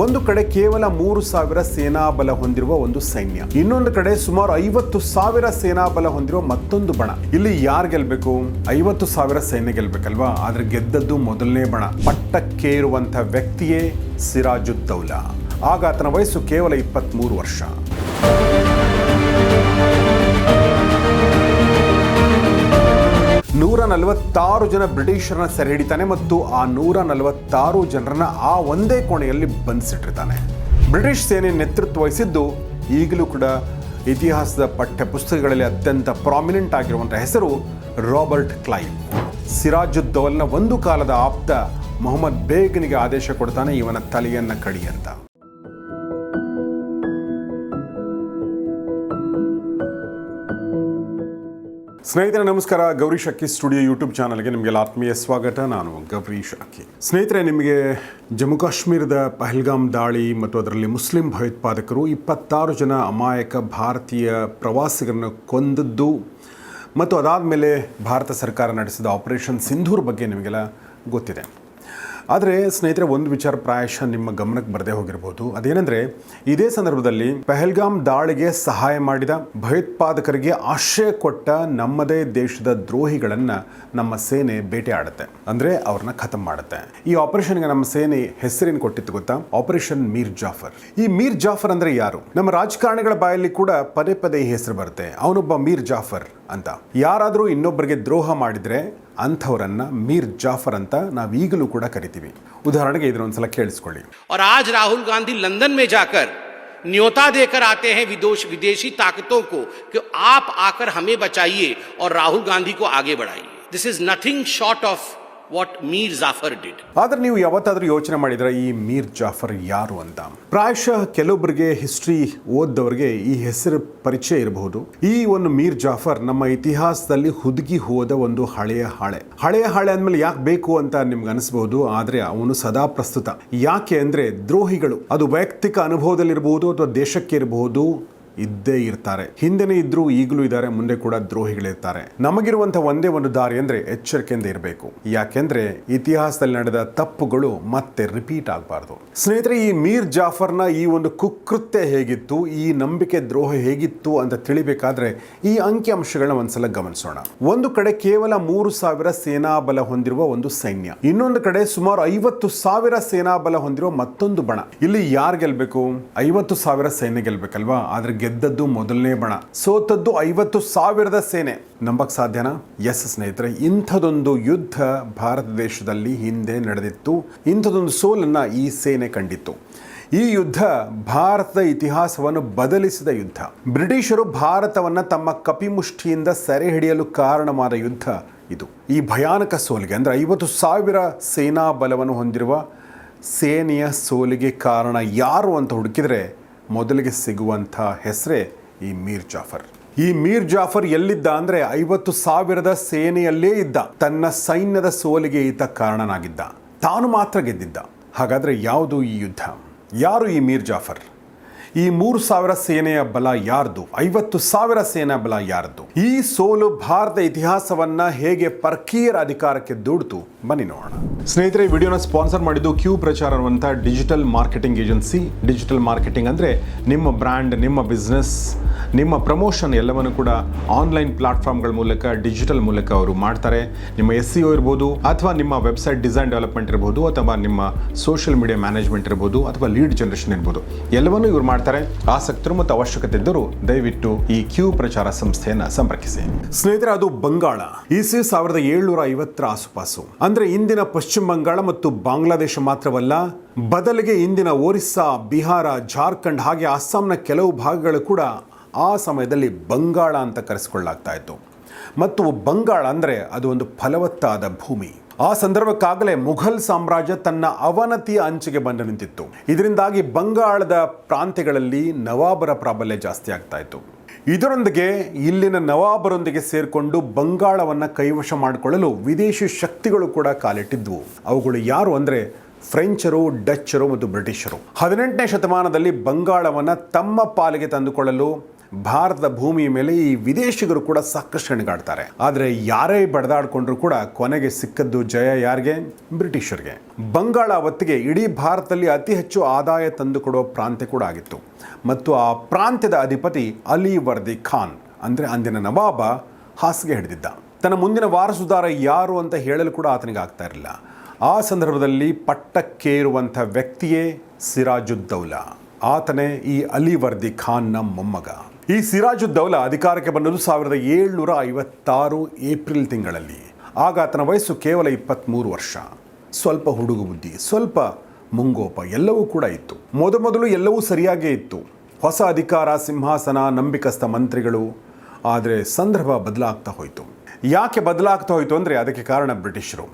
ಒಂದು ಕಡೆ ಕೇವಲ ಮೂರು ಸಾವಿರ ಸೇನಾ ಬಲ ಹೊಂದಿರುವ ಒಂದು ಸೈನ್ಯ, ಇನ್ನೊಂದು ಕಡೆ ಸುಮಾರು ಐವತ್ತು ಸಾವಿರ ಸೇನಾ ಬಲ ಹೊಂದಿರುವ ಮತ್ತೊಂದು ಬಣ. ಇಲ್ಲಿ ಯಾರು ಗೆಲ್ಬೇಕು? ಐವತ್ತು ಸಾವಿರ ಸೈನ್ಯ ಗೆಲ್ಬೇಕಲ್ವಾ? ಆದ್ರೆ ಗೆದ್ದದ್ದು ಮೊದಲನೇ ಬಣ. ಪಟ್ಟಕ್ಕೇರುವಂತ ವ್ಯಕ್ತಿಯೇ ಸಿರಾಜುದ್ದೌಲಾ ಆಗ ಆತನ ವಯಸ್ಸು ಕೇವಲ ಇಪ್ಪತ್ಮೂರು ವರ್ಷ. ನೂರ ನಲವತ್ತಾರು ಜನ ಬ್ರಿಟಿಷರನ್ನ ಸೆರೆ ಹಿಡಿತಾನೆ ಮತ್ತು ಆ ನೂರ ನಲವತ್ತಾರು ಜನರನ್ನ ಆ ಒಂದೇ ಕೋಣೆಯಲ್ಲಿ ಬಂಧಿಸಿಟ್ಟಿರ್ತಾನೆ. ಬ್ರಿಟಿಷ್ ಸೇನೆ ನೇತೃತ್ವ ವಹಿಸಿದ್ದು ಈಗಲೂ ಕೂಡ ಇತಿಹಾಸದ ಪಠ್ಯ ಪುಸ್ತಕಗಳಲ್ಲಿ ಅತ್ಯಂತ ಪ್ರಾಮಿನೆಂಟ್ ಆಗಿರುವಂತಹ ಹೆಸರು ರಾಬರ್ಟ್ ಕ್ಲೈವ್. ಸಿರಾಜುದ್ದೌಲ್ನ ಒಂದು ಕಾಲದ ಆಪ್ತ ಮೊಹಮ್ಮದ್ ಬೇಗನಿಗೆ ಆದೇಶ ಕೊಡ್ತಾನೆ ಇವನ ತಲೆಯನ್ನ ಕಡಿ ಅಂತ ಸ್ನೇಹಿತರೆ, ನಮಸ್ಕಾರ. ಗೌರಿ ಶಕ್ಕಿ ಸ್ಟುಡಿಯೋ ಯೂಟ್ಯೂಬ್ ಚಾನಲ್ಗೆ ನಿಮಗೆಲ್ಲ ಆತ್ಮೀಯ ಸ್ವಾಗತ. ನಾನು ಗೌರೀಶ್ ಅಕ್ಕಿ ಸ್ನೇಹಿತರೆ, ನಿಮಗೆ ಜಮ್ಮು ಕಾಶ್ಮೀರದ ಪಹಲ್ಗಾಮ್ ದಾಳಿ ಮತ್ತು ಅದರಲ್ಲಿ ಮುಸ್ಲಿಂ ಭಯೋತ್ಪಾದಕರು ಇಪ್ಪತ್ತಾರು ಜನ ಅಮಾಯಕ ಭಾರತೀಯ ಪ್ರವಾಸಿಗರನ್ನು ಕೊಂದದ್ದು ಮತ್ತು ಅದಾದ ಮೇಲೆ ಭಾರತ ಸರ್ಕಾರ ನಡೆಸಿದ ಆಪರೇಷನ್ ಸಿಂಧೂರ್ ಬಗ್ಗೆ ನಿಮಗೆಲ್ಲ ಗೊತ್ತಿದೆ. ಆದರೆ ಸ್ನೇಹಿತರೆ, ಒಂದು ವಿಚಾರ ಪ್ರಾಯಶಃ ನಿಮ್ಮ ಗಮನಕ್ಕೆ ಬರದೇ ಹೋಗಿರ್ಬೋದು. ಅದೇನೆಂದರೆ, ಇದೇ ಸಂದರ್ಭದಲ್ಲಿ ಪೆಹಲ್ಗಾಮ್ ದಾಳಿಗೆ ಸಹಾಯ ಮಾಡಿದ ಭಯೋತ್ಪಾದಕರಿಗೆ ಆಶ್ರಯ ಕೊಟ್ಟ ನಮ್ಮದೇ ದೇಶದ ದ್ರೋಹಿಗಳನ್ನು ನಮ್ಮ ಸೇನೆ ಬೇಟೆ ಆಡುತ್ತೆ. ಅಂದರೆ ಅವ್ರನ್ನ ಖತಮ್ ಮಾಡುತ್ತೆ. ಈ ಆಪರೇಷನ್ಗೆ ನಮ್ಮ ಸೇನೆ ಹೆಸರೇನು ಕೊಟ್ಟಿತ್ತು ಗೊತ್ತಾ? ಆಪರೇಷನ್ ಮೀರ್ ಜಾಫರ್. ಈ ಮೀರ್ ಜಾಫರ್ ಅಂದರೆ ಯಾರು? ನಮ್ಮ ರಾಜಕಾರಣಿಗಳ ಬಾಯಲ್ಲಿ ಕೂಡ ಪದೇ ಪದೇ ಈ ಹೆಸರು ಬರುತ್ತೆ. ಅವನೊಬ್ಬ ಮೀರ್ ಜಾಫರ್. ಅಂತ ಯಾರಾದರೂ ಇನ್ನೊಬ್ಬರಿಗೆ ದ್ರೋಹ ಮಾಡಿದರೆ ಅಂಥವರನ್ನ ಮೀರ್ ಜಾಫರ್ ಅಂತ ನಾವು ಈಗಲೂ ಕೂಡ ಕರಿತೀವಿ ಉದಾಹರಣೆಗೆ ಇದನ್ನೊಂದ್ಸಲ ಕೇಳಿಸ್ಕೊಳ್ಳಿ और आज राहुल गांधी लंदन में जाकर न्योता देकर आते हैं विदोष विदेशी ताकतों को कि आप आकर हमें बचाइए और राहुल गांधी को आगे बढ़ाइए this is nothing short of what Mir Jafar did ಆದ್ರೆ ನೀವು ಯಾವತ್ತಾದ್ರೂ ಯೋಚನೆ ಮಾಡಿದ್ರೆ ಈ ಮೀರ್ ಜಾಫರ್ ಯಾರು ಅಂತ. ಪ್ರಾಯಶಃ ಕೆಲವೊಬ್ಬರಿಗೆ ಹಿಸ್ಟ್ರಿ ಓದ್ದವರಿಗೆ ಈ ಹೆಸರು ಪರಿಚಯ ಇರಬಹುದು. ಈ ಒಂದು ಮೀರ್ ಜಾಫರ್ ನಮ್ಮ ಇತಿಹಾಸದಲ್ಲಿ ಹುದುಗಿ ಹೋದ ಒಂದು ಹಳೆಯ ಹಾಳೆ. ಹಳೆಯ ಹಾಳೆ ಅಂದಮೇಲೆ ಯಾಕೆ ಬೇಕು ಅಂತ ನಿಮ್ಗೆ ಅನಿಸಬಹುದು, ಆದ್ರೆ ಅವನು ಸದಾ ಪ್ರಸ್ತುತ. ಯಾಕೆ ಅಂದ್ರೆ ದ್ರೋಹಿಗಳು. ಅದು ವೈಯಕ್ತಿಕ ಅನುಭವದಲ್ಲಿರಬಹುದು ಅಥವಾ ದೇಶಕ್ಕೆ ಇರಬಹುದು ಇದ್ದೇ ಇರ್ತಾರೆ. ಹಿಂದೆನೇ ಇದ್ರು ಈಗಲೂ ಇದ್ದಾರೆ, ಮುಂದೆ ಕೂಡ ದ್ರೋಹಿಗಳಿರ್ತಾರೆ ನಮಗಿರುವಂತಹ ಒಂದೇ ಒಂದು ದಾರಿ ಅಂದ್ರೆ ಎಚ್ಚರಿಕೆಯಿಂದ ಇರಬೇಕು. ಯಾಕೆಂದ್ರೆ ಇತಿಹಾಸದಲ್ಲಿ ನಡೆದ ತಪ್ಪುಗಳು ಮತ್ತೆ ರಿಪೀಟ್ ಆಗಬಾರದು. ಸ್ನೇಹಿತರೆ, ಈ ಮೀರ್ ಜಾಫರ್ನ ಈ ಒಂದು ಕುಕೃತ್ಯ ಹೇಗಿತ್ತು, ಈ ನಂಬಿಕೆ ದ್ರೋಹ ಹೇಗಿತ್ತು ಅಂತ ತಿಳಿಬೇಕಾದ್ರೆ ಈ ಅಂಕಿಅಂಶಗಳನ್ನ ಒಂದ್ಸಲ ಗಮನಿಸೋಣ. ಒಂದು ಕಡೆ ಕೇವಲ ಮೂರು ಸಾವಿರ ಸೇನಾ ಬಲ ಹೊಂದಿರುವ ಒಂದು ಸೈನ್ಯ. ಇನ್ನೊಂದು ಕಡೆ ಸುಮಾರು ಐವತ್ತು ಸಾವಿರ ಸೇನಾ ಬಲ ಹೊಂದಿರುವ ಮತ್ತೊಂದು ಬಣ. ಇಲ್ಲಿ ಯಾರು ಗೆಲ್ಬೇಕು? ಐವತ್ತು ಸಾವಿರ ಸೈನ್ಯ ಗೆಲ್ಬೇಕಲ್ವಾ? ಆದ್ರೆ ಗೆದ್ದದ್ದು ಮೊದಲನೇ ಬಣ. ಸೋತದ್ದು ಐವತ್ತು ಸಾವಿರದ ಸೇನೆ. ನಂಬಕ್ ಸಾಧ್ಯನಾ? ಎಸ್ ಸ್ನೇಹಿತರೆ, ಇಂಥದೊಂದು ಯುದ್ಧ ಭಾರತ ದೇಶದಲ್ಲಿ ಹಿಂದೆ ನಡೆದಿತ್ತು. ಇಂಥದೊಂದು ಸೋಲನ್ನು ಈ ಸೇನೆ ಕಂಡಿತ್ತು. ಈ ಯುದ್ಧ ಭಾರತದ ಇತಿಹಾಸವನ್ನು ಬದಲಿಸಿದ ಯುದ್ಧ. ಬ್ರಿಟಿಷರು ಭಾರತವನ್ನು ತಮ್ಮ ಕಪಿಮುಷ್ಟಿಯಿಂದ ಸೆರೆ ಹಿಡಿಯಲು ಕಾರಣವಾದ ಯುದ್ಧ ಇದು. ಈ ಭಯಾನಕ ಸೋಲಿಗೆ, ಅಂದರೆ ಐವತ್ತು ಸಾವಿರ ಸೇನಾ ಬಲವನ್ನು ಹೊಂದಿರುವ ಸೇನೆಯ ಸೋಲಿಗೆ ಕಾರಣ ಯಾರು ಅಂತ ಹುಡುಕಿದ್ರೆ ಮೊದಲಿಗೆ ಸಿಗುವಂಥ ಹೆಸರೇ ಈ ಮೀರ್ ಜಾಫರ್. ಈ ಮೀರ್ ಜಾಫರ್ ಎಲ್ಲಿದ್ದ ಅಂದ್ರೆ ಐವತ್ತು ಸಾವಿರದ ಸೇನೆಯಲ್ಲೇ ಇದ್ದ. ತನ್ನ ಸೈನ್ಯದ ಸೋಲಿಗೆ ಈತ ಕಾರಣನಾಗಿದ್ದ. ತಾನು ಮಾತ್ರ ಗೆದ್ದಿದ್ದ. ಹಾಗಾದ್ರೆ ಯಾವುದು ಈ ಯುದ್ಧ? ಯಾರು ಈ ಮೀರ್ ಜಾಫರ್? ಈ ಮೂರು ಸಾವಿರ ಸೇನೆಯ ಬಲ ಯಾರ್ದು? ಐವತ್ತು ಸಾವಿರ ಸೇನಾ ಬಲ ಯಾರ್ದು? ಈ ಸೋಲು ಭಾರತ ಇತಿಹಾಸವನ್ನ ಹೇಗೆ ಪರ್ಕೀಯರ ಅಧಿಕಾರಕ್ಕೆ ದೂಡ್ತು? ಬನ್ನಿ ನೋಡೋಣ. ಸ್ನೇಹಿತರೆ ವಿಡಿಯೋನ ಸ್ಪಾನ್ಸರ್ ಮಾಡಿದ್ದು ಕ್ಯೂ ಪ್ರಚಾರ ಅನ್ನುವಂಥ digital marketing agency digital marketing ಅಂದ್ರೆ ನಿಮ್ಮ ಬ್ರ್ಯಾಂಡ್, ನಿಮ್ಮ ಬಿಸ್ನೆಸ್ ನಿಮ್ಮ ಪ್ರಮೋಷನ್ ಎಲ್ಲವನ್ನು ಕೂಡ ಆನ್ಲೈನ್ ಪ್ಲಾಟ್ಫಾರ್ಮ್ಗಳ ಮೂಲಕ, ಡಿಜಿಟಲ್ ಮೂಲಕ ಅವರು ಮಾಡ್ತಾರೆ. ನಿಮ್ಮ ಎಸ್ ಸಿ ಇರ್ಬೋದು, ಅಥವಾ ನಿಮ್ಮ ವೆಬ್ಸೈಟ್ ಡಿಸೈನ್ ಡೆವಲಪ್ಮೆಂಟ್ ಇರ್ಬೋದು, ಅಥವಾ ನಿಮ್ಮ ಸೋಷಿಯಲ್ ಮೀಡಿಯಾ ಮ್ಯಾನೇಜ್ಮೆಂಟ್ ಇರ್ಬೋದು, ಅಥವಾ ಲೀಡ್ ಜನರೇಷನ್ ಇರ್ಬೋದು. ಎಲ್ಲವನ್ನೂ ಇವ್ರು ಮಾಡ್ತಾರೆ. ಆಸಕ್ತರು ಮತ್ತು ಅವಶ್ಯಕತೆ ಇದ್ದರೂ ದಯವಿಟ್ಟು ಈ ಕ್ಯೂ ಪ್ರಚಾರ ಸಂಸ್ಥೆಯನ್ನ ಸಂಪರ್ಕಿಸಿ. ಸ್ನೇಹಿತರೆ, ಅದು ಬಂಗಾಳ. ಇಸಿ ಸಾವಿರದ ಏಳ್ನೂರ ಐವತ್ತರ ಆಸುಪಾಸು. ಅಂದ್ರೆ ಇಂದಿನ ಪಶ್ಚಿಮ ಬಂಗಾಳ ಮತ್ತು ಬಾಂಗ್ಲಾದೇಶ ಮಾತ್ರವಲ್ಲ, ಬದಲಿಗೆ ಇಂದಿನ ಒರಿಸ್ಸಾ, ಬಿಹಾರ, ಜಾರ್ಖಂಡ್ ಹಾಗೆ ಅಸ್ಸಾಂನ ಕೆಲವು ಭಾಗಗಳು ಕೂಡ ಆ ಸಮಯದಲ್ಲಿ ಬಂಗಾಳ ಅಂತ ಕರೆಸಿಕೊಳ್ಳಲಾಗ್ತಾ ಇತ್ತು. ಮತ್ತು ಬಂಗಾಳ ಅಂದರೆ ಅದು ಒಂದು ಫಲವತ್ತಾದ ಭೂಮಿ. ಆ ಸಂದರ್ಭಕ್ಕಾಗಲೇ ಮುಘಲ್ ಸಾಮ್ರಾಜ್ಯ ತನ್ನ ಅವನತಿಯ ಅಂಚಿಗೆ ಬಂದು ನಿಂತಿತ್ತು. ಇದರಿಂದಾಗಿ ಬಂಗಾಳದ ಪ್ರಾಂತ್ಯಗಳಲ್ಲಿ ನವಾಬರ ಪ್ರಾಬಲ್ಯ ಜಾಸ್ತಿ ಆಗ್ತಾ ಇತ್ತು. ಇದರೊಂದಿಗೆ ಇಲ್ಲಿನ ನವಾಬರೊಂದಿಗೆ ಸೇರಿಕೊಂಡು ಬಂಗಾಳವನ್ನು ಕೈವಶ ಮಾಡಿಕೊಳ್ಳಲು ವಿದೇಶಿ ಶಕ್ತಿಗಳು ಕೂಡ ಕಾಲಿಟ್ಟಿದ್ವು. ಅವುಗಳು ಯಾರು ಅಂದರೆ ಫ್ರೆಂಚರು, ಡಚ್ಚರು ಮತ್ತು ಬ್ರಿಟಿಷರು. ಹದಿನೆಂಟನೇ ಶತಮಾನದಲ್ಲಿ ಬಂಗಾಳವನ್ನು ತಮ್ಮ ಪಾಲಿಗೆ ತಂದುಕೊಳ್ಳಲು ಭಾರತದ ಭೂಮಿಯ ಮೇಲೆ ಈ ವಿದೇಶಿಗರು ಕೂಡ ಸಾಕಷ್ಟು ಹೆಣಗಾಡ್ತಾರೆ. ಆದರೆ ಯಾರೇ ಬಡದಾಡ್ಕೊಂಡ್ರು ಕೂಡ ಕೊನೆಗೆ ಸಿಕ್ಕದ್ದು ಜಯ ಯಾರಿಗೆ? ಬ್ರಿಟಿಷರಿಗೆ. ಬಂಗಾಳ ಅವತ್ತಿಗೆ ಇಡೀ ಭಾರತದಲ್ಲಿ ಅತಿ ಹೆಚ್ಚು ಆದಾಯ ತಂದುಕೊಡುವ ಪ್ರಾಂತ್ಯ ಕೂಡ ಆಗಿತ್ತು. ಮತ್ತು ಆ ಪ್ರಾಂತ್ಯದ ಅಧಿಪತಿ ಅಲಿ ವರ್ದಿ ಖಾನ್, ಅಂದರೆ ಅಂದಿನ ನವಾಬ, ಹಾಸಿಗೆ ಹಿಡಿದಿದ್ದ. ತನ್ನ ಮುಂದಿನ ವಾರಸುದಾರ ಯಾರು ಅಂತ ಹೇಳಲು ಕೂಡ ಆತನಿಗೆ ಆಗ್ತಾ ಇರಲಿಲ್ಲ. ಆ ಸಂದರ್ಭದಲ್ಲಿ ಪಟ್ಟಕ್ಕೇರುವಂಥ ವ್ಯಕ್ತಿಯೇ ಸಿರಾಜುದ್ದೌಲಾ ಆತನೇ ಈ ಅಲಿ ವರ್ದಿ ಖಾನ್ನ ಮೊಮ್ಮಗ. ಈ ಸಿರಾಜುದ್ದೌಲಾ ಅಧಿಕಾರಕ್ಕೆ ಬಂದದ್ದು ಸಾವಿರದ ಏಳ್ನೂರ ಐವತ್ತಾರು ಏಪ್ರಿಲ್ ತಿಂಗಳಲ್ಲಿ. ಆಗ ಆತನ ವಯಸ್ಸು ಕೇವಲ ಇಪ್ಪತ್ತ್ಮೂರು ವರ್ಷ. ಸ್ವಲ್ಪ ಹುಡುಗು ಬುದ್ಧಿ, ಸ್ವಲ್ಪ ಮುಂಗೋಪ ಎಲ್ಲವೂ ಕೂಡ ಇತ್ತು. ಮೊದಮೊದಲು ಎಲ್ಲವೂ ಸರಿಯಾಗೇ ಇತ್ತು. ಹೊಸ ಅಧಿಕಾರ, ಸಿಂಹಾಸನ, ನಂಬಿಕಸ್ಥ ಮಂತ್ರಿಗಳು. ಆದರೆ ಸಂದರ್ಭ ಬದಲಾಗ್ತಾ ಹೋಯಿತು. ಯಾಕೆ ಬದಲಾಗ್ತಾ ಹೋಯಿತು ಅಂದರೆ ಅದಕ್ಕೆ ಕಾರಣ ಬ್ರಿಟಿಷರು.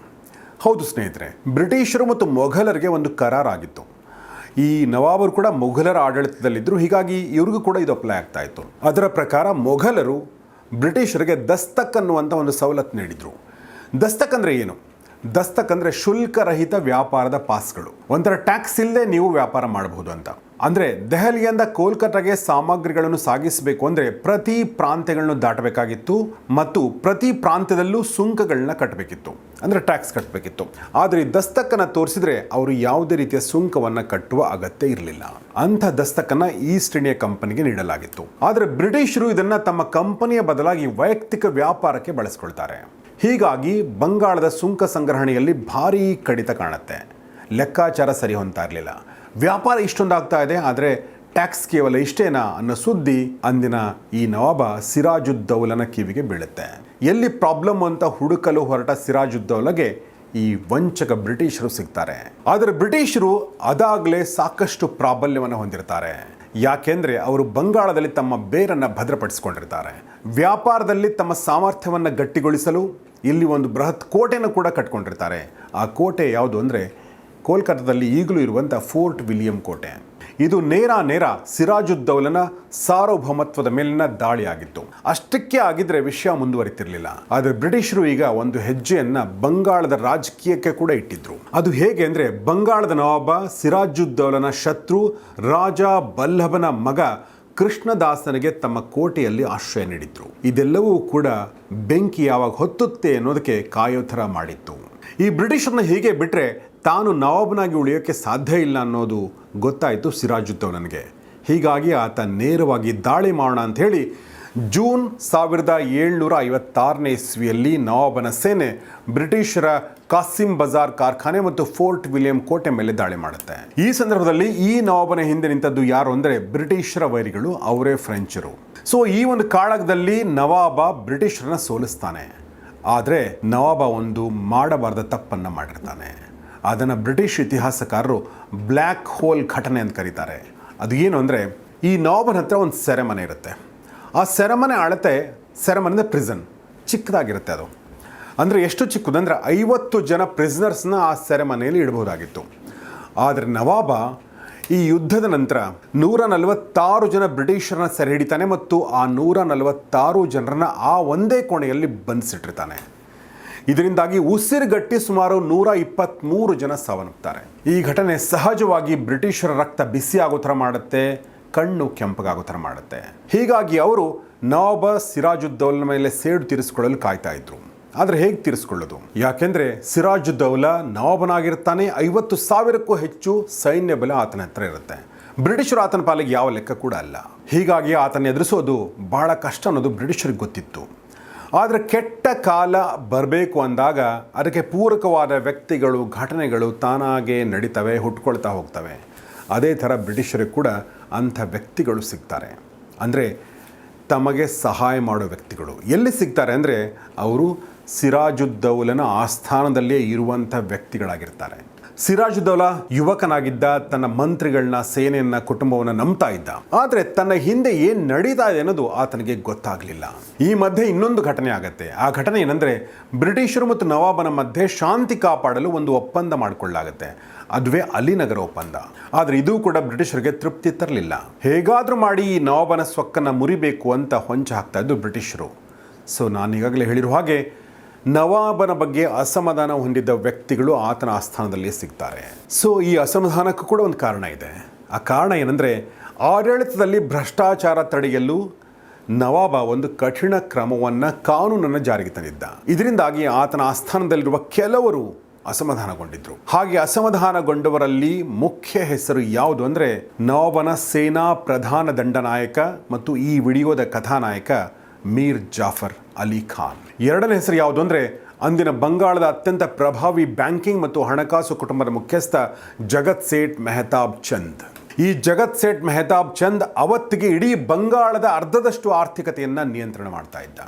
ಹೌದು ಸ್ನೇಹಿತರೆ, ಬ್ರಿಟಿಷರು ಮತ್ತು ಮೊಘಲರಿಗೆ ಒಂದು ಕರಾರಾಗಿತ್ತು. ಈ ನವಾಬರು ಕೂಡ ಮೊಘಲರ ಆಡಳಿತದಲ್ಲಿದ್ದರು. ಹೀಗಾಗಿ ಇವ್ರಿಗೂ ಕೂಡ ಇದು ಅಪ್ಲೈ ಆಗ್ತಾ ಇತ್ತು. ಅದರ ಪ್ರಕಾರ ಮೊಘಲರು ಬ್ರಿಟಿಷರಿಗೆ ದಸ್ತಕ್ ಅನ್ನುವಂಥ ಒಂದು ಸವಲತ್ತು ನೀಡಿದರು. ದಸ್ತಕ್ ಅಂದರೆ ಏನು? ದಸ್ತಕ್ ಅಂದರೆ ಶುಲ್ಕರಹಿತ ವ್ಯಾಪಾರದ ಪಾಸ್ಗಳು. ಒಂಥರ ಟ್ಯಾಕ್ಸ್ ಇಲ್ಲದೆ ನೀವು ವ್ಯಾಪಾರ ಮಾಡಬಹುದು ಅಂತ. ಅಂದರೆ ದೆಹಲಿಯಿಂದ ಕೋಲ್ಕತ್ತಾಗೆ ಸಾಮಗ್ರಿಗಳನ್ನು ಸಾಗಿಸಬೇಕು ಅಂದರೆ ಪ್ರತಿ ಪ್ರಾಂತ್ಯಗಳನ್ನು ದಾಟಬೇಕಾಗಿತ್ತು ಮತ್ತು ಪ್ರತಿ ಪ್ರಾಂತ್ಯದಲ್ಲೂ ಸುಂಕಗಳನ್ನ ಕಟ್ಟಬೇಕಿತ್ತು ಅಂದರೆ ಟ್ಯಾಕ್ಸ್ ಕಟ್ಟಬೇಕಿತ್ತು ಆದರೆ ಈ ದಸ್ತಕ್ಕನ್ನು ತೋರಿಸಿದ್ರೆ ಅವರು ಯಾವುದೇ ರೀತಿಯ ಸುಂಕವನ್ನು ಕಟ್ಟುವ ಅಗತ್ಯ ಇರಲಿಲ್ಲ. ಅಂಥ ದಸ್ತಕ್ಕನ್ನು ಈಸ್ಟ್ ಇಂಡಿಯಾ ಕಂಪನಿಗೆ ನೀಡಲಾಗಿತ್ತು. ಆದರೆ ಬ್ರಿಟಿಷರು ಇದನ್ನು ತಮ್ಮ ಕಂಪನಿಯ ಬದಲಾಗಿ ವೈಯಕ್ತಿಕ ವ್ಯಾಪಾರಕ್ಕೆ ಬಳಸ್ಕೊಳ್ತಾರೆ. ಹೀಗಾಗಿ ಬಂಗಾಳದ ಸುಂಕ ಸಂಗ್ರಹಣೆಯಲ್ಲಿ ಭಾರೀ ಕಡಿತ ಕಾಣುತ್ತೆ. ಲೆಕ್ಕಾಚಾರ ಸರಿ ಹೊಂತಾ ಇರಲಿಲ್ಲ. ವ್ಯಾಪಾರ ಇಷ್ಟೊಂದಾಗ್ತಾ ಇದೆ, ಆದರೆ ಟ್ಯಾಕ್ಸ್ ಕೇವಲ ಇಷ್ಟೇನಾ ಅನ್ನೋ ಸುದ್ದಿ ಅಂದಿನ ಈ ನವಾಬ ಸಿರಾಜುದ್ದೌಲನ ಕಿವಿಗೆ ಬೀಳುತ್ತೆ. ಎಲ್ಲಿ ಪ್ರಾಬ್ಲಮ್ ಅಂತ ಹುಡುಕಲು ಹೊರಟ ಸಿರಾಜುದ್ದೌಲಗೆ ಈ ವಂಚಕ ಬ್ರಿಟಿಷರು ಸಿಗ್ತಾರೆ. ಆದರೆ ಬ್ರಿಟಿಷರು ಅದಾಗಲೇ ಸಾಕಷ್ಟು ಪ್ರಾಬಲ್ಯವನ್ನು ಹೊಂದಿರ್ತಾರೆ. ಯಾಕೆಂದ್ರೆ ಅವರು ಬಂಗಾಳದಲ್ಲಿ ತಮ್ಮ ಬೇರನ್ನು ಭದ್ರಪಡಿಸಿಕೊಂಡಿರ್ತಾರೆ. ವ್ಯಾಪಾರದಲ್ಲಿ ತಮ್ಮ ಸಾಮರ್ಥ್ಯವನ್ನು ಗಟ್ಟಿಗೊಳಿಸಲು ಇಲ್ಲಿ ಒಂದು ಬೃಹತ್ ಕೋಟೆಯನ್ನು ಕೂಡ ಕಟ್ಕೊಂಡಿರ್ತಾರೆ. ಆ ಕೋಟೆ ಯಾವುದು ಅಂದರೆ ಕೋಲ್ಕತ್ತಾದಲ್ಲಿ ಈಗಲೂ ಇರುವಂಥ ಫೋರ್ಟ್ ವಿಲಿಯಂ ಕೋಟೆ. ಇದು ನೇರ ನೇರ ಸಿರಾಜುದ್ದೌಲನ ಸಾರ್ವಭೌಮತ್ವದ ಮೇಲಿನ ದಾಳಿಯಾಗಿತ್ತು. ಅಷ್ಟಕ್ಕೆ ಆಗಿದ್ರೆ ವಿಷಯ ಮುಂದುವರಿತಿರ್ಲಿಲ್ಲ. ಆದರೆ ಬ್ರಿಟಿಷರು ಈಗ ಒಂದು ಹೆಜ್ಜೆಯನ್ನ ಬಂಗಾಳದ ರಾಜಕೀಯಕ್ಕೆ ಕೂಡ ಇಟ್ಟಿದ್ರು. ಅದು ಹೇಗೆ ಅಂದ್ರೆ ಬಂಗಾಳದ ನವಾಬ ಸಿರಾಜುದ್ದೌಲನ ಶತ್ರು ರಾಜ ಬಲ್ಲಭನ ಮಗ ಕೃಷ್ಣದಾಸನಿಗೆ ತಮ್ಮ ಕೋಟೆಯಲ್ಲಿ ಆಶ್ರಯ ನೀಡಿದ್ರು. ಇದೆಲ್ಲವೂ ಕೂಡ ಬೆಂಕಿ ಯಾವಾಗ ಹೊತ್ತುತ್ತೆ ಅನ್ನೋದಕ್ಕೆ ಕಾಯೋ ಥರ ಮಾಡಿತ್ತು. ಈ ಬ್ರಿಟಿಷರನ್ನ ಹೀಗೆ ಬಿಟ್ಟರೆ ತಾನು ನವಾಬನಾಗಿ ಉಳಿಯೋಕ್ಕೆ ಸಾಧ್ಯ ಇಲ್ಲ ಅನ್ನೋದು ಗೊತ್ತಾಯಿತು ಸಿರಾಜುದ್ದೌಲನಿಗೆ ಹೀಗಾಗಿ ಆತ ನೇರವಾಗಿ ದಾಳಿ ಮಾಡೋಣ ಅಂತ ಹೇಳಿ ಜೂನ್ ಸಾವಿರದ ಏಳ್ನೂರ ಐವತ್ತಾರನೇ ಇಸ್ವಿಯಲ್ಲಿ ನವಾಬನ ಸೇನೆ ಬ್ರಿಟಿಷರ ಕಾಸಿಂ ಬಜಾರ್ ಕಾರ್ಖಾನೆ ಮತ್ತು ಫೋರ್ಟ್ ವಿಲಿಯಂ ಕೋಟೆ ಮೇಲೆ ದಾಳಿ ಮಾಡುತ್ತೆ. ಈ ಸಂದರ್ಭದಲ್ಲಿ ಈ ನವಾಬನ ಹಿಂದೆ ನಿಂತದ್ದು ಯಾರು ಅಂದರೆ ಬ್ರಿಟಿಷರ ವೈರಿಗಳು, ಅವರೇ ಫ್ರೆಂಚರು. ಸೊ, ಈ ಒಂದು ಕಾಳಗದಲ್ಲಿ ನವಾಬ ಬ್ರಿಟಿಷರನ್ನ ಸೋಲಿಸ್ತಾನೆ. ಆದರೆ ನವಾಬ ಒಂದು ಮಾಡಬಾರದ ತಪ್ಪನ್ನು ಮಾಡಿರ್ತಾನೆ. ಅದನ್ನು ಬ್ರಿಟಿಷ್ ಇತಿಹಾಸಕಾರರು ಬ್ಲ್ಯಾಕ್ ಹೋಲ್ ಘಟನೆ ಅಂತ ಕರೀತಾರೆ. ಅದು ಏನು ಅಂದರೆ, ಈ ನವಾಬನ ಹತ್ರ ಒಂದು ಸೆರೆಮನೆ ಇರುತ್ತೆ. ಆ ಸೆರೆಮನೆ ಅಳತೆ ಸೆರೆಮನೆ ಅಂದರೆ ಪ್ರಿಸನ್ ಚಿಕ್ಕದಾಗಿರುತ್ತೆ ಅದು. ಅಂದರೆ ಎಷ್ಟು ಚಿಕ್ಕದಂದರೆ ಐವತ್ತು ಜನ ಪ್ರಿಸ್ನರ್ಸ್ನ ಆ ಸೆರೆಮನೆಯಲ್ಲಿ ಇಡಬಹುದಾಗಿತ್ತು. ಆದರೆ ನವಾಬ ಈ ಯುದ್ಧದ ನಂತರ ನೂರ ನಲವತ್ತಾರು ಜನ ಬ್ರಿಟಿಷರನ್ನ ಸೆರೆ ಹಿಡಿತಾನೆ ಮತ್ತು ಆ ನೂರ ನಲವತ್ತಾರು ಜನರನ್ನ ಆ ಒಂದೇ ಕೋಣೆಯಲ್ಲಿ ಬಂಧಿಸಿಟ್ಟಿರ್ತಾನೆ. ಇದರಿಂದಾಗಿ ಉಸಿರುಗಟ್ಟಿ ಸುಮಾರು ನೂರ ಇಪ್ಪತ್ತ್ಮೂರು ಜನ ಸಾವನ್ನಪ್ತಾರೆ. ಈ ಘಟನೆ ಸಹಜವಾಗಿ ಬ್ರಿಟಿಷರ ರಕ್ತ ಬಿಸಿ ಆಗೋ ಥರ ಮಾಡುತ್ತೆ, ಕಣ್ಣು ಕೆಂಪಗಾಗೋ ಥರ ಮಾಡುತ್ತೆ. ಹೀಗಾಗಿ ಅವರು ನವಾಬ ಸಿರಾಜುದ್ದೌಲನ ಮೇಲೆ ಸೇಡು ತೀರಿಸಿಕೊಳ್ಳಲು ಕಾಯ್ತಾ ಇದ್ರು. ಆದರೆ ಹೇಗೆ ತೀರಿಸ್ಕೊಳ್ಳೋದು? ಯಾಕೆಂದರೆ ಸಿರಾಜುದ್ದೌಲ ನವಾಬನಾಗಿರ್ತಾನೆ, ಐವತ್ತು ಸಾವಿರಕ್ಕೂ ಹೆಚ್ಚು ಸೈನ್ಯ ಬಲ ಆತನ ಹತ್ರ ಇರುತ್ತೆ. ಬ್ರಿಟಿಷರು ಆತನ ಪಾಲಿಗೆ ಯಾವ ಲೆಕ್ಕ ಕೂಡ ಅಲ್ಲ. ಹೀಗಾಗಿ ಆತನ ಎದುರಿಸೋದು ಬಹಳ ಕಷ್ಟ ಅನ್ನೋದು ಬ್ರಿಟಿಷರಿಗೆ ಗೊತ್ತಿತ್ತು. ಆದರೆ ಕೆಟ್ಟ ಕಾಲ ಬರಬೇಕು ಅಂದಾಗ ಅದಕ್ಕೆ ಪೂರಕವಾದ ವ್ಯಕ್ತಿಗಳು, ಘಟನೆಗಳು ತಾನಾಗೆ ನಡೀತವೆ, ಹುಟ್ಕೊಳ್ತಾ ಹೋಗ್ತವೆ. ಅದೇ ಥರ ಬ್ರಿಟಿಷರಿಗೆ ಕೂಡ ಅಂಥ ವ್ಯಕ್ತಿಗಳು ಸಿಗ್ತಾರೆ. ಅಂದರೆ ತಮಗೆ ಸಹಾಯ ಮಾಡೋ ವ್ಯಕ್ತಿಗಳು. ಎಲ್ಲಿ ಸಿಗ್ತಾರೆ ಅಂದರೆ ಅವರು ಸಿರಾಜುದ್ದೌಲನ ಆಸ್ಥಾನದಲ್ಲೇ ಇರುವಂಥ ವ್ಯಕ್ತಿಗಳಾಗಿರ್ತಾರೆ. ಸಿರಾಜುದ್ದೌಲ ಯುವಕನಾಗಿದ್ದ ತನ್ನ ಮಂತ್ರಿಗಳನ್ನ, ಸೇನೆಯನ್ನ, ಕುಟುಂಬವನ್ನು ನಂಬ್ತಾ ಇದ್ದ. ಆದರೆ ತನ್ನ ಹಿಂದೆ ಏನು ನಡೀತಾ ಇದೆ ಅನ್ನೋದು ಆತನಿಗೆ ಗೊತ್ತಾಗಲಿಲ್ಲ. ಈ ಮಧ್ಯೆ ಇನ್ನೊಂದು ಘಟನೆ ಆಗತ್ತೆ. ಆ ಘಟನೆ ಏನಂದ್ರೆ, ಬ್ರಿಟಿಷರು ಮತ್ತು ನವಾಬನ ಮಧ್ಯೆ ಶಾಂತಿ ಕಾಪಾಡಲು ಒಂದು ಒಪ್ಪಂದ ಮಾಡಿಕೊಳ್ಳಾಗತ್ತೆ. ಅದುವೇ ಅಲಿನಗರ ಒಪ್ಪಂದ. ಆದರೆ ಇದು ಕೂಡ ಬ್ರಿಟಿಷರಿಗೆ ತೃಪ್ತಿ ತರಲಿಲ್ಲ. ಹೇಗಾದರೂ ಮಾಡಿ ಈ ನವಾಬನ ಸೊಕ್ಕನ್ನು ಮುರಿಬೇಕು ಅಂತ ಹೊಂಚ ಹಾಕ್ತಾ ಇದ್ದು ಬ್ರಿಟಿಷರು. ಸೊ ನಾನು ಈಗಾಗಲೇ ಹೇಳಿರುವ ಹಾಗೆ ನವಾಬನ ಬಗ್ಗೆ ಅಸಮಾಧಾನ ಹೊಂದಿದ್ದ ವ್ಯಕ್ತಿಗಳು ಆತನ ಆಸ್ಥಾನದಲ್ಲಿ ಸಿಗ್ತಾರೆ. ಸೊ ಈ ಅಸಮಾಧಾನಕ್ಕೂ ಕೂಡ ಒಂದು ಕಾರಣ ಇದೆ. ಆ ಕಾರಣ ಏನಂದರೆ, ಆಡಳಿತದಲ್ಲಿ ಭ್ರಷ್ಟಾಚಾರ ತಡೆಯಲು ನವಾಬ ಒಂದು ಕಠಿಣ ಕ್ರಮವನ್ನು ಕಾನೂನನ್ನು ಜಾರಿಗೆ ತಂದಿದ್ದ. ಇದರಿಂದಾಗಿ ಆತನ ಆಸ್ಥಾನದಲ್ಲಿರುವ ಕೆಲವರು ಅಸಮಾಧಾನಗೊಂಡಿದ್ರು. ಹಾಗೆ ಅಸಮಾಧಾನಗೊಂಡವರಲ್ಲಿ ಮುಖ್ಯ ಹೆಸರು ಯಾವುದು ಅಂದರೆ, ನವಾಬನ ಸೇನಾ ಪ್ರಧಾನ ದಂಡನಾಯಕ ಮತ್ತು ಈ ವಿಡಿಯೋದ ಕಥಾನಾಯಕ ಮೀರ್ ಜಾಫರ್ ಅಲಿ ಖಾನ್. ಎರಡನೇ ಹೆಸರು ಯಾವುದು ಅಂದರೆ ಅಂದಿನ ಬಂಗಾಳದ ಅತ್ಯಂತ ಪ್ರಭಾವಿ ಬ್ಯಾಂಕಿಂಗ್ ಮತ್ತು ಹಣಕಾಸು ಕುಟುಂಬದ ಮುಖ್ಯಸ್ಥ ಜಗತ್ ಸೇಠ್ ಮೆಹತಾಬ್ ಚಂದ್. ಈ ಜಗತ್ ಸೇಠ್ ಮೆಹತಾಬ್ ಚಂದ್ ಅವತ್ತಿಗೆ ಇಡೀ ಬಂಗಾಳದ ಅರ್ಧದಷ್ಟು ಆರ್ಥಿಕತೆಯನ್ನು ನಿಯಂತ್ರಣ ಮಾಡ್ತಾ ಇದ್ದ.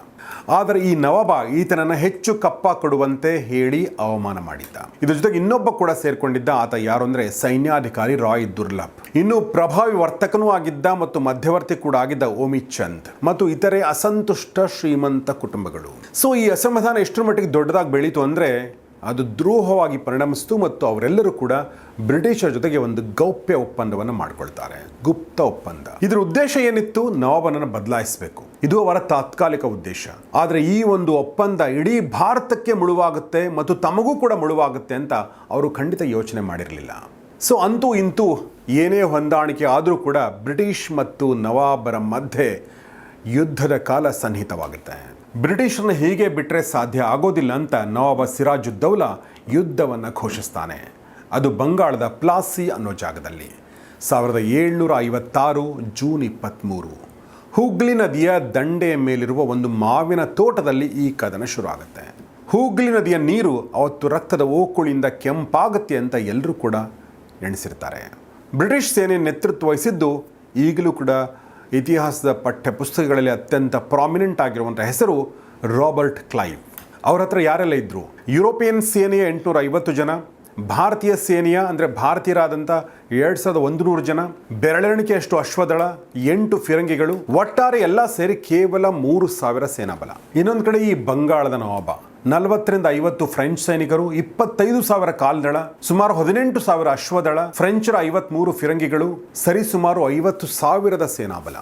ಆದರೆ ಈ ನವಾಬ ಈತನನ್ನು ಹೆಚ್ಚು ಕಪ್ಪ ಕೊಡುವಂತೆ ಹೇಳಿ ಅವಮಾನ ಮಾಡಿದ್ದ. ಇದರ ಜೊತೆಗೆ ಇನ್ನೊಬ್ಬ ಕೂಡ ಸೇರ್ಕೊಂಡಿದ್ದ ಆತ ಯಾರು ಅಂದ್ರೆ ಸೈನ್ಯಾಧಿಕಾರಿ ರಾಯ್ ದುರ್ಲಭ್. ಇನ್ನು ಪ್ರಭಾವಿ ವರ್ತಕನೂ ಆಗಿದ್ದ ಮತ್ತು ಮಧ್ಯವರ್ತಿ ಕೂಡ ಆಗಿದ್ದ ಓಮಿ ಚಂದ್ ಮತ್ತು ಇತರೆ ಅಸಂತುಷ್ಟ ಶ್ರೀಮಂತ ಕುಟುಂಬಗಳು. ಸೊ ಈ ಅಸಮಾಧಾನ ಎಷ್ಟರ ಮಟ್ಟಿಗೆ ದೊಡ್ಡದಾಗಿ ಬೆಳೀತು ಅಂದ್ರೆ ಅದು ದ್ರೋಹವಾಗಿ ಪರಿಣಮಿಸಿತು ಮತ್ತು ಅವರೆಲ್ಲರೂ ಕೂಡ ಬ್ರಿಟಿಷರ ಜೊತೆಗೆ ಒಂದು ಗೌಪ್ಯ ಒಪ್ಪಂದವನ್ನು ಮಾಡಿಕೊಳ್ತಾರೆ. ಗುಪ್ತ ಒಪ್ಪಂದ. ಇದರ ಉದ್ದೇಶ ಏನಿತ್ತು? ನವಾಬನನ್ನು ಬದಲಾಯಿಸಬೇಕು. ಇದು ಅವರ ತಾತ್ಕಾಲಿಕ ಉದ್ದೇಶ. ಆದರೆ ಈ ಒಂದು ಒಪ್ಪಂದ ಇಡೀ ಭಾರತಕ್ಕೆ ಮುಳುವಾಗುತ್ತೆ ಮತ್ತು ತಮಗೂ ಕೂಡ ಮುಳುವಾಗುತ್ತೆ ಅಂತ ಅವರು ಖಂಡಿತ ಯೋಚನೆ ಮಾಡಿರಲಿಲ್ಲ. ಸೊ ಅಂತೂ ಇಂತೂ ಏನೇ ಹೊಂದಾಣಿಕೆ ಆದರೂ ಕೂಡ ಬ್ರಿಟಿಷ್ ಮತ್ತು ನವಾಬರ ಮಧ್ಯೆ ಯುದ್ಧದ ಕಾಲ ಸನ್ನಿಹಿತವಾಗುತ್ತೆ. ಬ್ರಿಟಿಷರನ್ನ ಹೀಗೆ ಬಿಟ್ಟರೆ ಸಾಧ್ಯ ಆಗೋದಿಲ್ಲ ಅಂತ ನವಾಬ ಸಿರಾಜುದ್ದೌಲಾ ಯುದ್ಧವನ್ನು ಘೋಷಿಸ್ತಾನೆ. ಅದು ಬಂಗಾಳದ ಪ್ಲಾಸಿ ಅನ್ನೋ ಜಾಗದಲ್ಲಿ. ಸಾವಿರದ ಏಳ್ನೂರ ಐವತ್ತಾರು, ಜೂನ್ ಇಪ್ಪತ್ತ್ಮೂರು ಹೂಗ್ಲಿ ನದಿಯ ದಂಡೆಯ ಮೇಲಿರುವ ಒಂದು ಮಾವಿನ ತೋಟದಲ್ಲಿ ಈ ಕದನ ಶುರು ಆಗುತ್ತೆ ಹೂಗ್ಲಿ ನದಿಯ ನೀರು ಅವತ್ತು ರಕ್ತದ ಓಕುಳಿಯಿಂದ ಕೆಂಪಾಗುತ್ತೆ ಅಂತ ಎಲ್ಲರೂ ಕೂಡ ಎಣಿಸಿರ್ತಾರೆ ಬ್ರಿಟಿಷ್ ಸೇನೆ ನೇತೃತ್ವ ವಹಿಸಿದ್ದು ಈಗಲೂ ಕೂಡ ಇತಿಹಾಸದ ಪಠ್ಯ ಪುಸ್ತಕಗಳಲ್ಲಿ ಅತ್ಯಂತ ಪ್ರಾಮಿನೆಂಟ್ ಆಗಿರುವಂಥ ಹೆಸರು ರಾಬರ್ಟ್ ಕ್ಲೈವ್ ಅವರ ಹತ್ರ ಯಾರೆಲ್ಲ ಇದ್ದರು ಯುರೋಪಿಯನ್ ಸೇನೆಯ ಎಂಟುನೂರ ಐವತ್ತು ಜನ ಭಾರತೀಯ ಸೇನೆಯ, ಅಂದರೆ ಭಾರತೀಯರಾದಂಥ ಎರಡು ಸಾವಿರದ ಒಂದು ನೂರು ಜನ ಬೆರಳೆಣಿಕೆಯಷ್ಟು ಅಶ್ವದಳ, ಎಂಟು ಫಿರಂಗಿಗಳು, ಒಟ್ಟಾರೆ ಎಲ್ಲ ಸೇರಿ ಕೇವಲ ಮೂರು ಸಾವಿರ ಸೇನಾಬಲ. ಇನ್ನೊಂದು ಕಡೆ ಈ ಬಂಗಾಳದ ನವಾಬ, ನಲವತ್ತರಿಂದ ಐವತ್ತು ಫ್ರೆಂಚ್ ಸೈನಿಕರು, ಇಪ್ಪತ್ತೈದು ಸಾವಿರ ಕಾಲ್ದಳ, ಸುಮಾರು ಹದಿನೆಂಟು ಸಾವಿರ ಅಶ್ವದಳ, ಫ್ರೆಂಚರ ಐವತ್ಮೂರು ಫಿರಂಗಿಗಳು, ಸರಿಸುಮಾರು ಐವತ್ತು ಸಾವಿರದ ಸೇನಾಬಲ.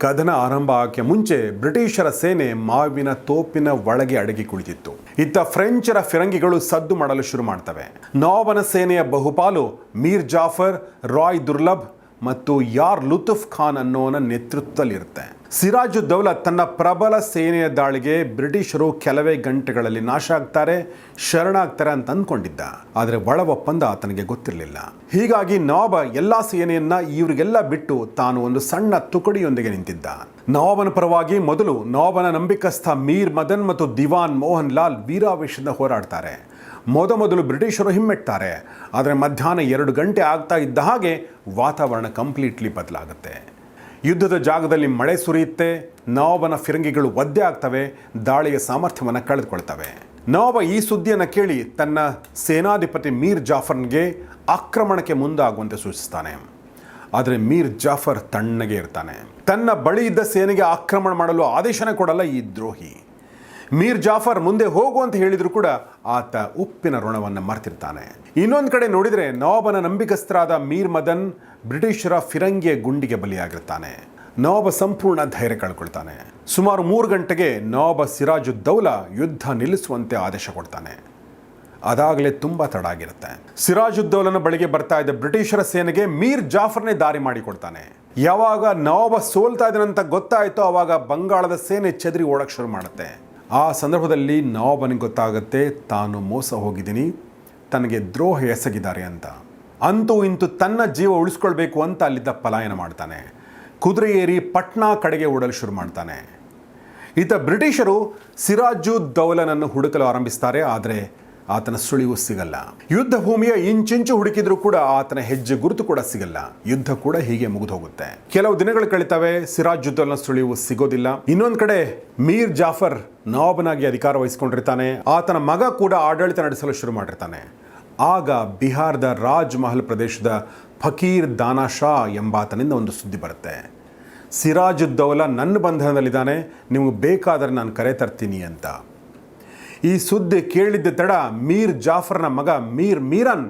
ಕದನ ಆರಂಭ ಆಕೆ ಮುಂಚೆ ಬ್ರಿಟಿಷರ ಸೇನೆ ಮಾವಿನ ತೋಪಿನ ಒಳಗೆ ಅಡಗಿ ಕುಳಿತಿತ್ತು. ಇತ್ತ ಫ್ರೆಂಚರ ಫಿರಂಗಿಗಳು ಸದ್ದು ಮಾಡಲು ಶುರು ಮಾಡ್ತವೆ. ನೋವನ ಸೇನೆಯ ಬಹುಪಾಲು ಮೀರ್ ಜಾಫರ್, ರಾಯ್ ದುರ್ಲಭ್ ಮತ್ತು ಯಾರ್ ಲುತುಫ್ ಖಾನ್ ಅನ್ನೋನ ನೇತೃತ್ವದಲ್ಲಿರುತ್ತೆ. ಸಿರಾಜುದ್ದೌಲಾ ತನ್ನ ಪ್ರಬಲ ಸೇನೆಯ ದಾಳಿಗೆ ಬ್ರಿಟಿಷರು ಕೆಲವೇ ಗಂಟೆಗಳಲ್ಲಿ ನಾಶ ಆಗ್ತಾರೆ, ಶರಣಾಗ್ತಾರೆ ಅಂತ ಅಂದ್ಕೊಂಡಿದ್ದ. ಆದರೆ ಒಳ ಒಪ್ಪಂದ ಆತನಿಗೆ ಗೊತ್ತಿರಲಿಲ್ಲ. ಹೀಗಾಗಿ ನವಾಬ ಎಲ್ಲ ಸೇನೆಯನ್ನ ಇವರಿಗೆಲ್ಲ ಬಿಟ್ಟು ತಾನು ಒಂದು ಸಣ್ಣ ತುಕಡಿಯೊಂದಿಗೆ ನಿಂತಿದ್ದ. ನವಾಬನ ಪರವಾಗಿ ಮೊದಲು ನವಾಬನ ನಂಬಿಕಸ್ಥ ಮೀರ್ ಮದನ್ ಮತ್ತು ದಿವಾನ್ ಮೋಹನ್ ಲಾಲ್ ವೀರಾವೇಶದಿಂದ ಹೋರಾಡ್ತಾರೆ. ಮೊದಮೊದಲು ಬ್ರಿಟಿಷರು ಹಿಮ್ಮೆಟ್ತಾರೆ. ಆದರೆ ಮಧ್ಯಾಹ್ನ ಎರಡು ಗಂಟೆ ಆಗ್ತಾ ಇದ್ದ ಹಾಗೆ ವಾತಾವರಣ ಕಂಪ್ಲೀಟ್ಲಿ ಬದಲಾಗುತ್ತೆ. ಯುದ್ಧದ ಜಾಗದಲ್ಲಿ ಮಳೆ ಸುರಿಯುತ್ತೆ, ನವಾಬನ ಫಿರಂಗಿಗಳು ಒದ್ದೆ ಆಗ್ತವೆ, ದಾಳಿಯ ಸಾಮರ್ಥ್ಯವನ್ನು ಕಳೆದುಕೊಳ್ತವೆ. ನವಾಬ ಈ ಸುದ್ದಿಯನ್ನು ಕೇಳಿ ತನ್ನ ಸೇನಾಧಿಪತಿ ಮೀರ್ ಜಾಫರ್ಗೆ ಆಕ್ರಮಣಕ್ಕೆ ಮುಂದಾಗುವಂತೆ ಸೂಚಿಸ್ತಾನೆ. ಆದರೆ ಮೀರ್ ಜಾಫರ್ ತಣ್ಣಗೆ ಇರ್ತಾನೆ. ತನ್ನ ಬಳಿ ಇದ್ದ ಸೇನೆಗೆ ಆಕ್ರಮಣ ಮಾಡಲು ಆದೇಶನ ಕೊಡಲ್ಲ ಈ ದ್ರೋಹಿ. ಮೀರ್ ಜಾಫರ್ ಮುಂದೆ ಹೋಗು ಅಂತ ಹೇಳಿದರೂ ಕೂಡ ಆತ ಉಪ್ಪಿನ ಋಣವನ್ನು ಮರ್ತಿರ್ತಾನೆ. ಇನ್ನೊಂದು ಕಡೆ ನೋಡಿದರೆ ನವಾಬನ ನಂಬಿಕಸ್ಥರಾದ ಮೀರ್ ಮದನ್ ಬ್ರಿಟಿಷರ ಫಿರಂಗಿಯ ಗುಂಡಿಗೆ ಬಲಿಯಾಗಿರ್ತಾನೆ. ನವಾಬ ಸಂಪೂರ್ಣ ಧೈರ್ಯ ಕಳ್ಕೊಳ್ತಾನೆ. ಸುಮಾರು ಮೂರು ಗಂಟೆಗೆ ನವಾಬ ಸಿರಾಜುದ್ದೌಲಾ ಯುದ್ಧ ನಿಲ್ಲಿಸುವಂತೆ ಆದೇಶ ಕೊಡ್ತಾನೆ. ಅದಾಗಲೇ ತುಂಬ ತಡ ಆಗಿರುತ್ತೆ ಸಿರಾಜುದ್ದೌಲನ ಬಳಿಗೆ ಬರ್ತಾ ಇದ್ದ ಬ್ರಿಟಿಷರ ಸೇನೆಗೆ ಮೀರ್ ಜಾಫರ್ನೇ ದಾರಿ ಮಾಡಿಕೊಡ್ತಾನೆ ಯಾವಾಗ ನವಾಬ ಸೋಲ್ತಾ ಇದ್ದಾನಂತ ಗೊತ್ತಾಯ್ತೋ ಆವಾಗ ಬಂಗಾಳದ ಸೇನೆ ಚದರಿ ಓಡಕ್ಕೆ ಶುರು ಮಾಡುತ್ತೆ. ಆ ಸಂದರ್ಭದಲ್ಲಿ ನವಾಬನಿಗೆ ಗೊತ್ತಾಗುತ್ತೆ, ತಾನು ಮೋಸ ಹೋಗಿದ್ದೀನಿ, ತನಗೆ ದ್ರೋಹ ಎಸಗಿದ್ದಾರೆ ಅಂತ. ಅಂತೂ ಇಂತೂ ತನ್ನ ಜೀವ ಉಳಿಸ್ಕೊಳ್ಬೇಕು ಅಂತ ಅಲ್ಲಿದ್ದ ಪಲಾಯನ ಮಾಡ್ತಾನೆ. ಕುದುರೆ ಏರಿ ಪಟ್ನಾ ಕಡೆಗೆ ಓಡಲು ಶುರು ಮಾಡ್ತಾನೆ. ಈತ ಬ್ರಿಟಿಷರು ಸಿರಾಜು ದೌಲನನ್ನು ಹುಡುಕಲು ಆರಂಭಿಸ್ತಾರೆ, ಆದರೆ ಆತನ ಸುಳಿವು ಸಿಗಲ್ಲ. ಯುದ್ಧ ಭೂಮಿಯ ಇಂಚಿಂಚು ಹುಡುಕಿದ್ರೂ ಕೂಡ ಆತನ ಹೆಜ್ಜೆ ಗುರುತು ಕೂಡ ಸಿಗಲ್ಲ. ಯುದ್ಧ ಕೂಡ ಹೀಗೆ ಮುಗಿದು ಹೋಗುತ್ತೆ ಕೆಲವು ದಿನಗಳು ಕಳಿತವೆ ಸಿರಾಜುದ್ದೌಲನ ಸುಳಿವು ಸಿಗೋದಿಲ್ಲ. ಇನ್ನೊಂದು ಕಡೆ ಮೀರ್ ಜಾಫರ್ ನವಾಬನಾಗಿ ಅಧಿಕಾರ ವಹಿಸಿಕೊಂಡಿರ್ತಾನೆ. ಆತನ ಮಗ ಕೂಡ ಆಡಳಿತ ನಡೆಸಲು ಶುರು ಮಾಡಿರ್ತಾನೆ. ಆಗ ಬಿಹಾರದ ರಾಜ್ ಮಹಲ್ ಪ್ರದೇಶದ ಫಕೀರ್ ದಾನಾ ಶಾ ಎಂಬಾತನಿಂದ ಒಂದು ಸುದ್ದಿ ಬರುತ್ತೆ. ಸಿರಾಜುದ್ದೌಲ ನನ್ನ ಬಂಧನದಲ್ಲಿದ್ದಾನೆ, ನಿಮಗೆ ಬೇಕಾದರೆ ನಾನು ಕರೆ ತರ್ತೀನಿ ಅಂತ. ಈ ಸುದ್ದಿ ಕೇಳಿದ್ದ ತಡ ಮೀರ್ ಜಾಫರ್ನ ಮಗ ಮೀರ್ ಮೀರನ್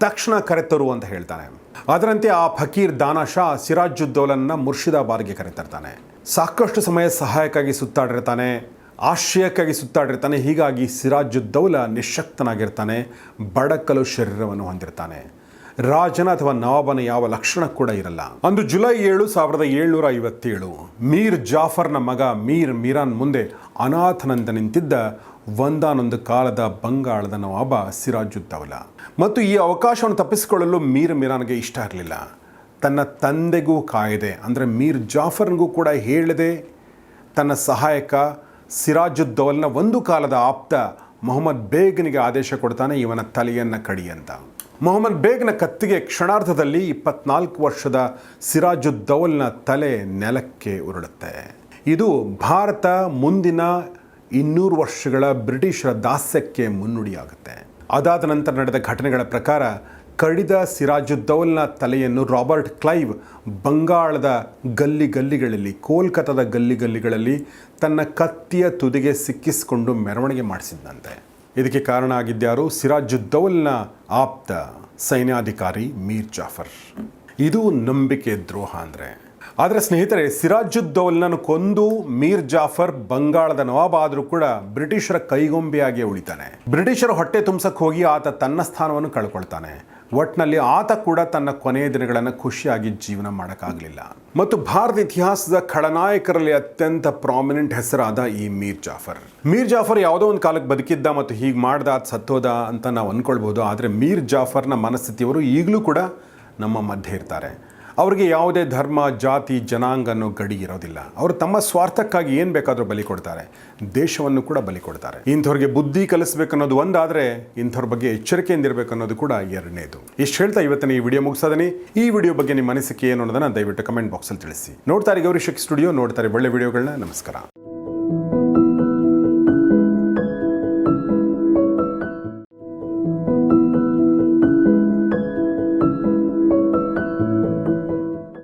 ತಕ್ಷಣ ಕರೆತರು ಅಂತ ಹೇಳ್ತಾನೆ. ಅದರಂತೆ ಆ ಫಕೀರ್ ದಾನಾ ಶಾ ಸಿರಾಜುದ್ದೌಲನ್ನ ಮುರ್ಷಿದಾಬಾದ್ಗೆ ಕರೆತರ್ತಾನೆ ಸಾಕಷ್ಟು ಸಮಯ ಸಹಾಯಕ್ಕಾಗಿ ಸುತ್ತಾಡಿರ್ತಾನೆ. ಆಶ್ರಯಕ್ಕಾಗಿ ಸುತ್ತಾಡಿರ್ತಾನೆ, ಹೀಗಾಗಿ ಸಿರಾಜುದ್ದೌಲ ನಿಶಕ್ತನಾಗಿರ್ತಾನೆ, ಬಡಕಲು ಶರೀರವನ್ನು ಹೊಂದಿರ್ತಾನೆ. ರಾಜನ ಅಥವಾ ನವಾಬನ ಯಾವ ಲಕ್ಷಣ ಕೂಡ ಇರಲ್ಲ. ಅಂದು ಜುಲೈ ಏಳು ಸಾವಿರದ ಏಳ್ನೂರ ಐವತ್ತೇಳು, ಮೀರ್ ಜಾಫರ್ನ ಮಗ ಮೀರ್ ಮೀರಾನ್ ಮುಂದೆ ಅನಾಥನಂತ ನಿಂತಿದ್ದ ಒಂದಾನೊಂದು ಕಾಲದ ಬಂಗಾಳದ ನವಾಬ ಸಿರಾಜುದ್ದೌಲ ಮತ್ತು ಈ ಅವಕಾಶವನ್ನು ತಪ್ಪಿಸಿಕೊಳ್ಳಲು ಮೀರ್ ಮೀರಾನ್ಗೆ ಇಷ್ಟ ಇರಲಿಲ್ಲ. ತನ್ನ ತಂದೆಗೂ ಕಾಯದೆ, ಅಂದರೆ ಮೀರ್ ಜಾಫರ್ನಿಗೂ ಕೂಡ ಹೇಳದೆ, ತನ್ನ ಸಹಾಯಕ ಸಿರಾಜುದ್ದೌಲ್ನ ಒಂದು ಕಾಲದ ಆಪ್ತ ಮೊಹಮ್ಮದ್ ಬೇಗ್ನಿಗೆ ಆದೇಶ ಕೊಡ್ತಾನೆ, ಇವನ ತಲೆಯನ್ನು ಕಡಿ ಅಂತ. ಮೊಹಮ್ಮದ್ ಬೇಗ್ನ ಕತ್ತಿಗೆ ಕ್ಷಣಾರ್ಧದಲ್ಲಿ ಇಪ್ಪತ್ನಾಲ್ಕು ವರ್ಷದ ಸಿರಾಜುದ್ದೌಲ್ನ ತಲೆ ನೆಲಕ್ಕೆ ಉರುಳುತ್ತೆ. ಇದು ಭಾರತ ಮುಂದಿನ ಇನ್ನೂರು ವರ್ಷಗಳ ಬ್ರಿಟಿಷರ ದಾಸ್ಯಕ್ಕೆ ಮುನ್ನುಡಿಯಾಗುತ್ತೆ. ಅದಾದ ನಂತರ ನಡೆದ ಘಟನೆಗಳ ಪ್ರಕಾರ ಕಡಿದ ಸಿರಾಜುದ್ದೌಲ್ನ ತಲೆಯನ್ನು ರಾಬರ್ಟ್ ಕ್ಲೈವ್ ಬಂಗಾಳದ ಗಲ್ಲಿ ಗಲ್ಲಿಗಳಲ್ಲಿ, ಕೋಲ್ಕತ್ತಾದ ಗಲ್ಲಿ ಗಲ್ಲಿಗಳಲ್ಲಿ ತನ್ನ ಕತ್ತಿಯ ತುದಿಗೆ ಸಿಕ್ಕಿಸಿಕೊಂಡು ಮೆರವಣಿಗೆ ಮಾಡಿಸಿದ್ದಂತೆ ಇದಕ್ಕೆ ಕಾರಣ ಆಗಿದ್ದ್ಯಾರು? ಸಿರಾಜುದ್ದೌಲ್ನ ಆಪ್ತ ಸೈನ್ಯಾಧಿಕಾರಿ ಮೀರ್ ಜಾಫರ್. ಇದು ನಂಬಿಕೆ ದ್ರೋಹ ಅಂದರೆ. ಆದರೆ ಸ್ನೇಹಿತರೆ ಸಿರಾಜುದ್ದೌಲ್ನನ್ನು ಕೊಂದು ಮೀರ್ ಜಾಫರ್ ಬಂಗಾಳದ ನವಾಬ್ ಆದರೂ ಕೂಡ ಬ್ರಿಟಿಷರ ಕೈಗೊಂಬೆಯಾಗಿ ಉಳಿತಾನೆ. ಬ್ರಿಟಿಷರು ಹೊಟ್ಟೆ ತುಂಬಿಸಕ್ಕೆ ಹೋಗಿ ಆತ ತನ್ನ ಸ್ಥಾನವನ್ನು ಕಳ್ಕೊಳ್ತಾನೆ. ಒಟ್ನಲ್ಲಿ ಆತ ಕೂಡ ತನ್ನ ಕೊನೆಯ ದಿನಗಳನ್ನು ಖುಷಿಯಾಗಿ ಜೀವನ ಮಾಡೋಕ್ಕಾಗಲಿಲ್ಲ. ಮತ್ತು ಭಾರತ ಇತಿಹಾಸದ ಖಳನಾಯಕರಲ್ಲಿ ಅತ್ಯಂತ ಪ್ರಾಮಿನೆಂಟ್ ಹೆಸರಾದ ಈ ಮೀರ್ ಜಾಫರ್. ಮೀರ್ ಜಾಫರ್ ಯಾವುದೋ ಒಂದು ಕಾಲಕ್ಕೆ ಬದುಕಿದ್ದ ಮತ್ತು ಹೀಗೆ ಮಾಡ್ದ ಅದು ಸತ್ತೋದ ಅಂತ ನಾವು ಅಂದ್ಕೊಳ್ಬೋದು ಆದರೆ ಮೀರ್ ಜಾಫರ್ನ ಮನಸ್ಥಿತಿಯವರು ಈಗಲೂ ಕೂಡ ನಮ್ಮ ಮಧ್ಯೆ ಇರ್ತಾರೆ. ಅವರಿಗೆ ಯಾವುದೇ ಧರ್ಮ, ಜಾತಿ ಜನಾಂಗ ಅನ್ನೋ ಗಡಿ ಇರೋದಿಲ್ಲ. ಅವರು ತಮ್ಮ ಸ್ವಾರ್ಥಕ್ಕಾಗಿ ಏನು ಬೇಕಾದರೂ ಬಲಿ ಕೊಡ್ತಾರೆ. ದೇಶವನ್ನು ಕೂಡ ಬಲಿ ಕೊಡ್ತಾರೆ. ಇಂಥವ್ರಿಗೆ ಬುದ್ಧಿ ಕಲಿಸ್ಬೇಕು ಅನ್ನೋದು ಒಂದಾದರೆ ಇಂಥವ್ರ ಬಗ್ಗೆ ಎಚ್ಚರಿಕೆಯಿಂದ ಇರಬೇಕು ಅನ್ನೋದು ಕೂಡ ಎರಡನೇದು. ಇಷ್ಟು ಹೇಳ್ತಾ ಇವತ್ತಿನ ಈ ವಿಡಿಯೋ ಮುಗಿಸೋದನಿ. ಈ ವಿಡಿಯೋ ಬಗ್ಗೆ ನಿಮ್ಮ ಅನಿಸಿಕೆ ಏನು ಅನ್ನೋದನ್ನು ದಯವಿಟ್ಟು ಕಮೆಂಟ್ ಬಾಕ್ಸಲ್ಲಿ ತಿಳಿಸಿ. ನೋಡ್ತಾರೆ ಗೌರಿ ಶಕ್ ಸ್ಟುಡಿಯೋ ನೋಡ್ತಾರೆ ಒಳ್ಳೆ ವಿಡಿಯೋಗಳನ್ನ. ನಮಸ್ಕಾರ.